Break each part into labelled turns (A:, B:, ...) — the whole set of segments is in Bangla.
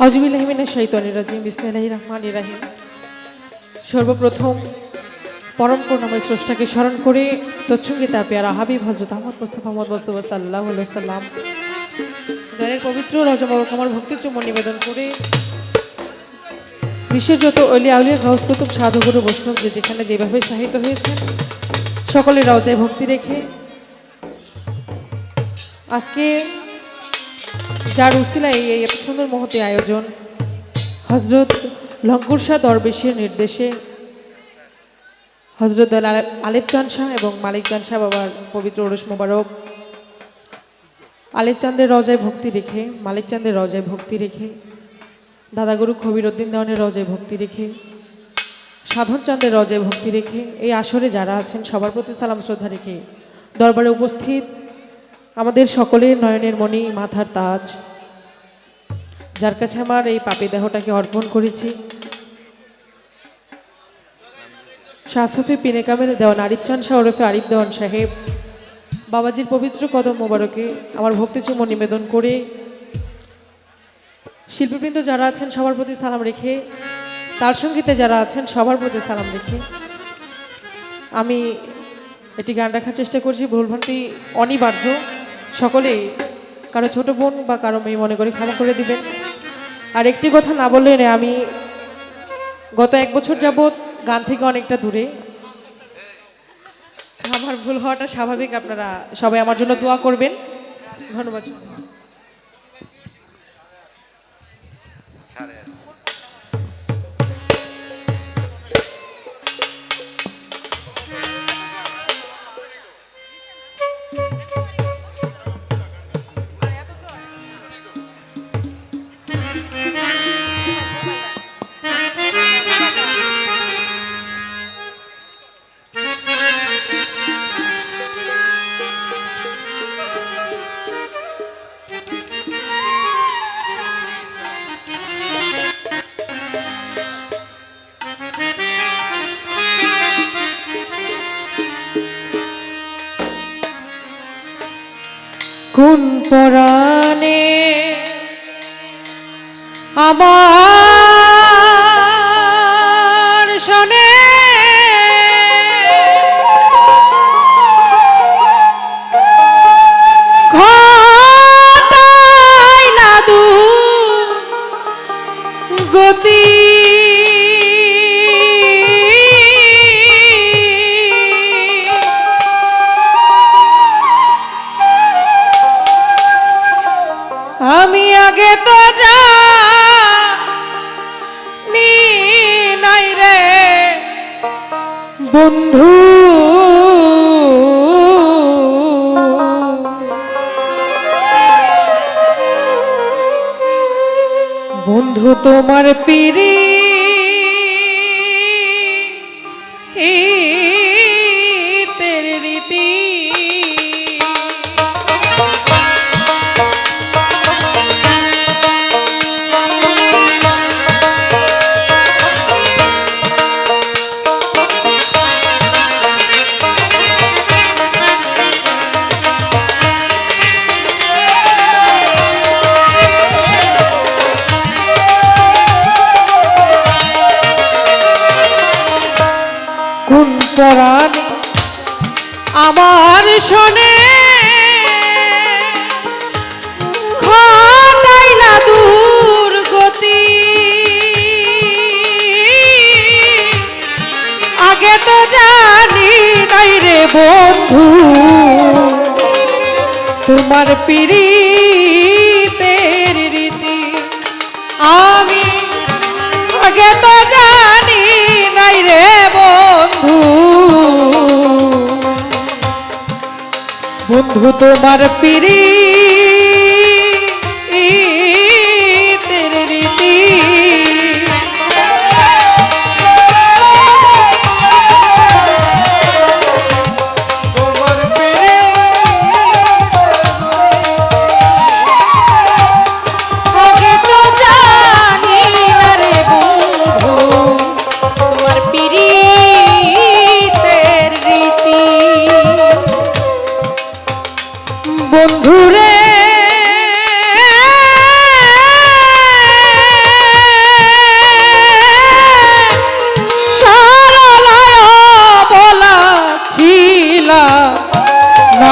A: হজবিল্লাহিমিনের শৈতানির রাজিম বিসমিল্লাহি রহমান রাহিম। সর্বপ্রথম পরম করুণাময় স্রষ্টাকে স্মরণ করে তৎসঙ্গে তার পেয়ারা হাবিব হজরত আহমদ মুস্তফা মোহাম্মদ মুস্তফা সাল্লাহ সাল্লাম গানের পবিত্র রজমাবক আমার ভক্তি চুম্বন নিবেদন করে বিশ্বের যত অলি আউলিয়া গাউস কুতুব, সাধুগুরু, বৈষ্ণব যে যেখানে যেভাবে সাহিত্য হয়েছে সকলের রওজায় ভক্তি রেখে আজকে যার উসিলায় এই এত সুন্দর মহতি আয়োজন। হজরত লঙ্কুর শাহ দরবেশের নির্দেশে হজরত আলেপ চান শাহ এবং মালিক চান শাহ বাবার পবিত্র ওরস মোবারক আলেপ চাঁদের রজায় ভক্তি রেখে, মালিক চাঁদের রজায় ভক্তি রেখে, দাদাগুরু খবির উদ্দিন দেওয়ানের রজায় ভক্তি রেখে, সাধন চাঁদের রজায় ভক্তি রেখে, এই আসরে যারা আছেন সবার প্রতি সালাম শ্রদ্ধা রেখে দরবারে উপস্থিত আমাদের সকলের নয়নের মণি মাথার তাজ। যার কাছে আমার এই পাপি দেহটাকে অর্পণ করেছি। শাহসফি পিনে কামেল দেওয়ান আরিফ চান শাহ ওরফে আরিফ দেওয়ান সাহেব, বাবাজির পবিত্র কদম মোবারকে আমার ভক্তি চুম্বন নিবেদন করে, শিল্পীবৃন্দ যারা আছেন সবার প্রতি সালাম রেখে তার সঙ্গীতে যারা আছেন সবার প্রতি সালাম রেখে, আমি এটি গান রাখার চেষ্টা করছি। ভুলভ্রান্তি অনিবার্য। সকলে কারও ছোট বোন বা কারও মেয়ে মনে করে ক্ষমা করে দিবেন। আর একটি কথা না বললে আমি গত এক বছর যাবৎ গান থেকে অনেকটা দূরে। আমার ভুল হওয়াটা স্বাভাবিক, আপনারা সবাই আমার জন্য দোয়া করবেন। ধন্যবাদ। আমার শোনে। আমি আগে তো যা বন্ধু। বন্ধু তোমার পিড়ি বন্ধু তোমার পিড়িতের রীতি আমি আগে তো জানি নাই রে বন্ধু। বন্ধু তোমার পিড়ি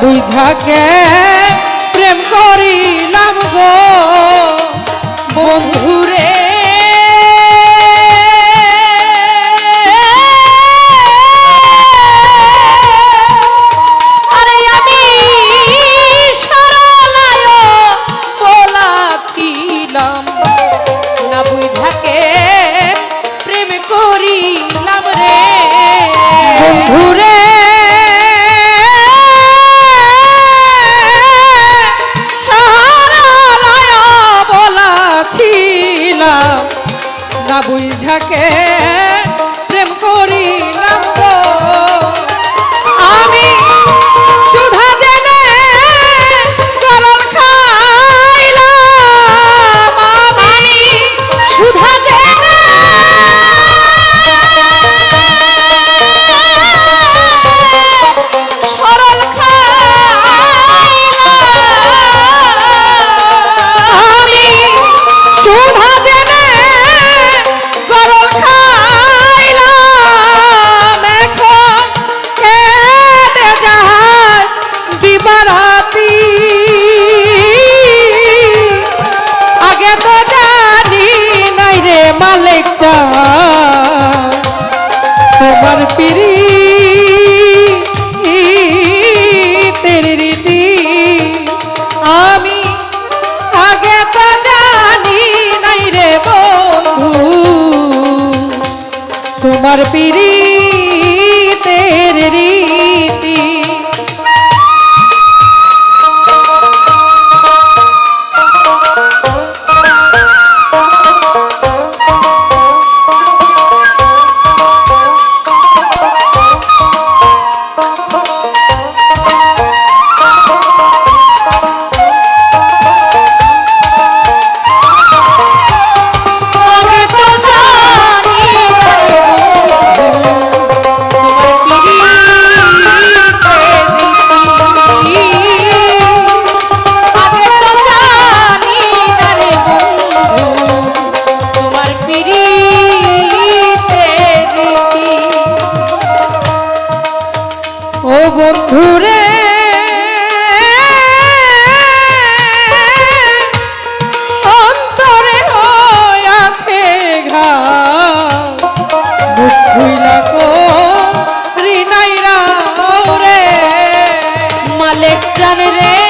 A: দুই
B: ঝাকে প্রেম করি করিলাম গো। বন্ধু জানে রে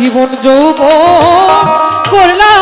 A: জীবন যৌব করলা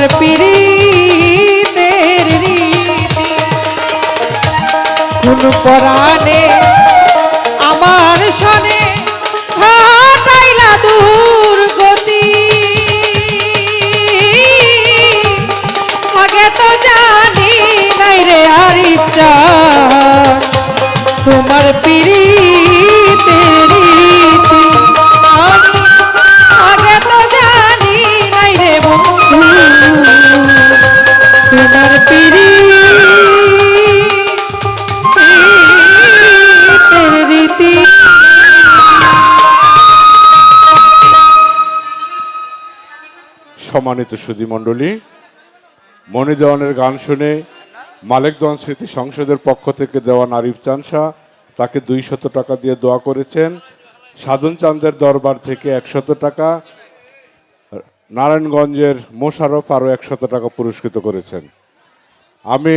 A: তোমার পিরিতের রীতি। কোন আমার সনে ঘটাইলা দুর্গতি আগে তো জানি নাই রে আর তোমার
C: সম্মানিত সুদী মণ্ডলী মণি দেওয়ানের গান শুনে মালেক দেওয়ান স্মৃতি সংসদের পক্ষ থেকে দেওয়া আরিফ চানসা, তাকে দুই শত টাকা দিয়ে দোয়া করেছেন। সাধন চান্দের দরবার থেকে একশত টাকা, নারায়ণগঞ্জের মোশারফ আরও একশত টাকা পুরস্কৃত করেছেন। আমি